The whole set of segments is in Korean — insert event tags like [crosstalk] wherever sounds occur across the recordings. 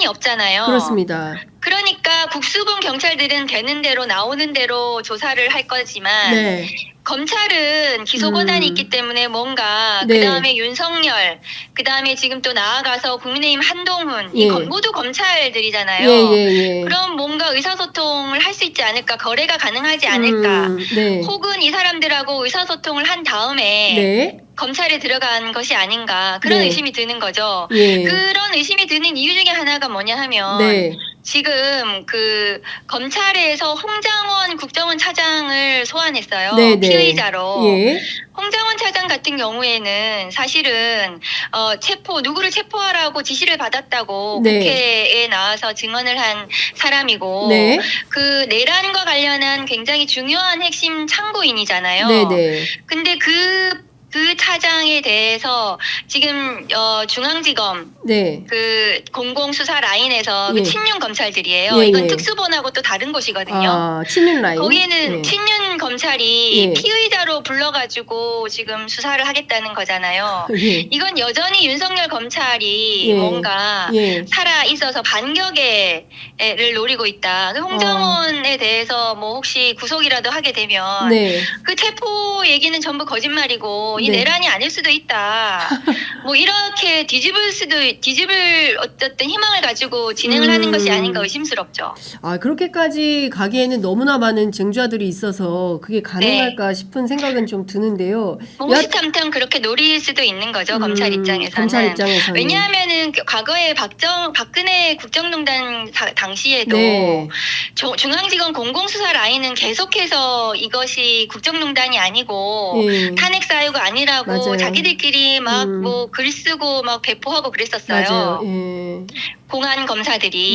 기한이 없잖아요. 그렇습니다. 그러니까 국수본 경찰들은 되는 대로 나오는 대로 조사를 할 거지만 네. 검찰은 기소 권한이 음. 있기 때문에 뭔가 네. 그다음에 윤석열 그다음에 지금 또 나아가서 국민의힘 한동훈 이 예. 검- 모두 검찰들이잖아요. 예, 예, 예. 그럼 뭔가 의사소통을 할 수 있지 않을까 거래가 가능하지 않을까 음, 네. 혹은 이 사람들하고 의사소통을 한 다음에 네. 검찰에 들어간 것이 아닌가 그런 네. 의심이 드는 거죠. 예. 그런 의심이 드는 이유 중에 하나가 뭐냐 하면 네. 지금 그 검찰에서 홍장원 국정원 차장을 소환했어요. 네, 네. 피의자로. 예. 홍장원 차장 같은 경우에는 사실은 어 체포 누구를 체포하라고 지시를 받았다고 네. 국회에 나와서 증언을 한 사람이고 네. 그 내란과 관련한 굉장히 중요한 핵심 참고인이잖아요. 네, 네. 근데 그 그 차장에 대해서 지금 어 중앙지검 네. 그 공공 수사 라인에서 예. 그 친윤 검찰들이에요. 예, 이건 예. 특수본하고 또 다른 곳이거든요. 아, 친윤 라인. 거기에는 예. 친윤 검찰이 예. 피의자로 불러가지고 지금 수사를 하겠다는 거잖아요. 예. 이건 여전히 윤석열 검찰이 예. 뭔가 예. 있어서 반격에를 노리고 있다. 그 홍정원에 대해서 뭐 혹시 구속이라도 하게 되면 어. 네. 그 체포 얘기는 전부 거짓말이고 이 네. 내란이 아닐 수도 있다. [laughs] 뭐 이렇게 뒤집을 수도 뒤집을 어쨌든 희망을 가지고 진행을 음. 하는 것이 아닌가 의심스럽죠. 아, 그렇게까지 가기에는 너무나 많은 쟁좌들이 있어서 그게 가능할까 네. 싶은 생각은 좀 드는데요. 뭐 여- 호시탐탐 그렇게 노릴 수도 있는 거죠 음, 검찰 입장에서는. 검찰 입장에서는. 왜냐하면은 그 과거에 박정 박 근혜 국정농단 다- 당시에도 네. 조- 중앙지검 공공수사 라인은 계속해서 이것이 국정농단이 아니고 예. 탄핵 사유가 아니라고 맞아요. 자기들끼리 막 음. 뭐글 쓰고 막 배포하고 그랬었어요. 예. 공안 검사들이.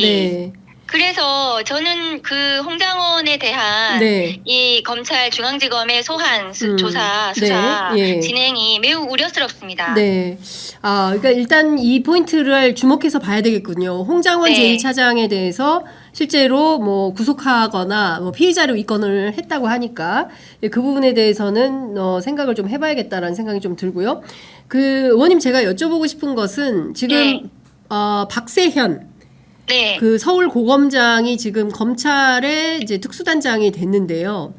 네. 그래서 저는 그 홍장원에 대한 네. 이 검찰 중앙지검의 소환 수- 음. 조사 네. 수사 예. 진행이 매우 우려스럽습니다. 네. 아, 그러니까 일단 이 포인트를 주목해서 봐야 되겠군요. 홍장원 네. 제2차장에 대해서 실제로 뭐 구속하거나 뭐 피의자로 입건을 했다고 하니까 예, 그 부분에 대해서는 어, 생각을 좀 해봐야겠다라는 생각이 좀 들고요. 그 의원님 제가 여쭤보고 싶은 것은 지금 네. 어, 박세현 네. 그 서울 고검장이 지금 검찰의 이제 특수단장이 됐는데요.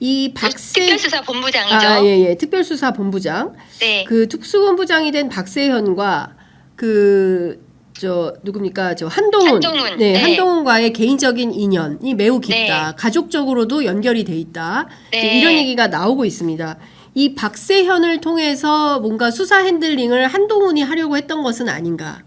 이 박세 특별수사 본부장이죠. 아, 예, 예. 특별수사 본부장. 네. 그 특수본부장이 된 박세현과 그, 저, 누굽니까? 저, 한동훈. 한동훈, 네, 네. 한동훈과의 개인적인 인연이 매우 깊다. 네. 가족적으로도 연결이 돼 있다. 네. 이런 얘기가 나오고 있습니다. 이 박세현을 통해서 뭔가 수사 핸들링을 한동훈이 하려고 했던 것은 아닌가.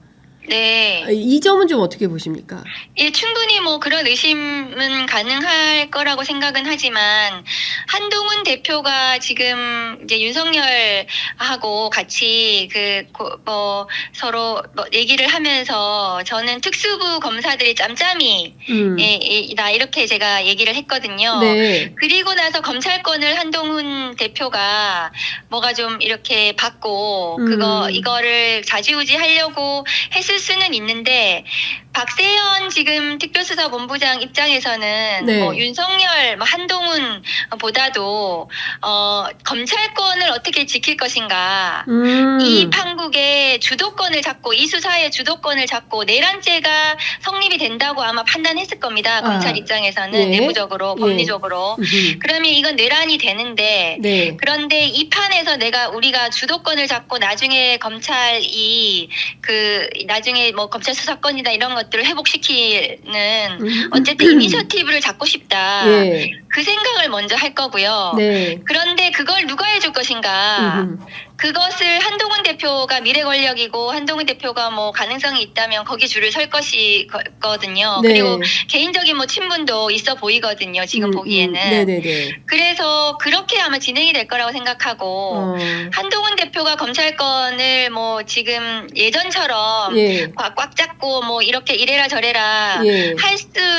네. 이 점은 좀 어떻게 보십니까? 예, 충분히 뭐 그런 의심은 가능할 거라고 생각은 하지만 한동훈 대표가 지금 이제 윤석열하고 같이 그 뭐 서로 뭐 얘기를 하면서 저는 특수부 검사들이 짬짬이 음. 예, 예, 나 이렇게 제가 얘기를 했거든요. 네. 그리고 나서 검찰권을 한동훈 대표가 뭐가 좀 이렇게 받고 음. 그거 이거를 좌지우지 하려고 했을 수는 있는데 박세현 지금 특별수사본부장 입장에서는 네. 뭐 윤석열, 뭐 한동훈보다도 어 검찰권을 어떻게 지킬 것인가 음. 이 판국의 주도권을 잡고 이 수사의 주도권을 잡고 내란죄가 성립이 된다고 아마 판단했을 겁니다. 검찰 아, 입장에서는 예. 내부적으로 예. 법리적으로 음흠. 그러면 이건 내란이 되는데 네. 그런데 이 판에서 내가 우리가 주도권을 잡고 나중에 검찰이 그 나중에 뭐 검찰 수사권이다 이런 것들을 회복시키는 음. 어쨌든 [clears throat] 이니셔티브를 잡고 싶다. 예. 그 생각을 먼저 할 거고요. 네. 그런데 그걸 누가 해줄 것인가? 음흠. 그것을 한동훈 대표가 미래 권력이고 한동훈 대표가 뭐 가능성이 있다면 거기 줄을 설 것이거든요. 네. 그리고 개인적인 뭐 친분도 있어 보이거든요. 지금 음, 보기에는. 음. 네네네. 그래서 그렇게 아마 진행이 될 거라고 생각하고 어. 한동훈 대표가 검찰권을 뭐 지금 예전처럼 예. 꽉, 꽉 잡고 뭐 이렇게 이래라 저래라 예. 할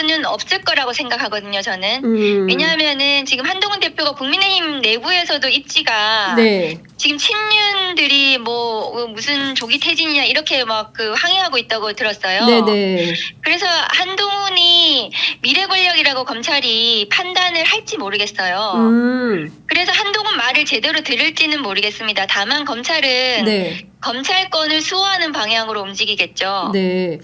수는 없을 거라고 생각하거든요. 저는. 음. 왜냐하면은 지금 한동훈 대표가 국민의힘 내부에서도 입지가 네. 지금 친윤들이 뭐 무슨 조기 퇴진이냐 이렇게 막 그 항의하고 있다고 들었어요. 네네. 그래서 한동훈이 미래 권력이라고 검찰이 판단을 할지 모르겠어요. 음. 그래서 한동훈 말을 제대로 들을지는 모르겠습니다. 다만 검찰은 네. 검찰권을 수호하는 방향으로 움직이겠죠. 네.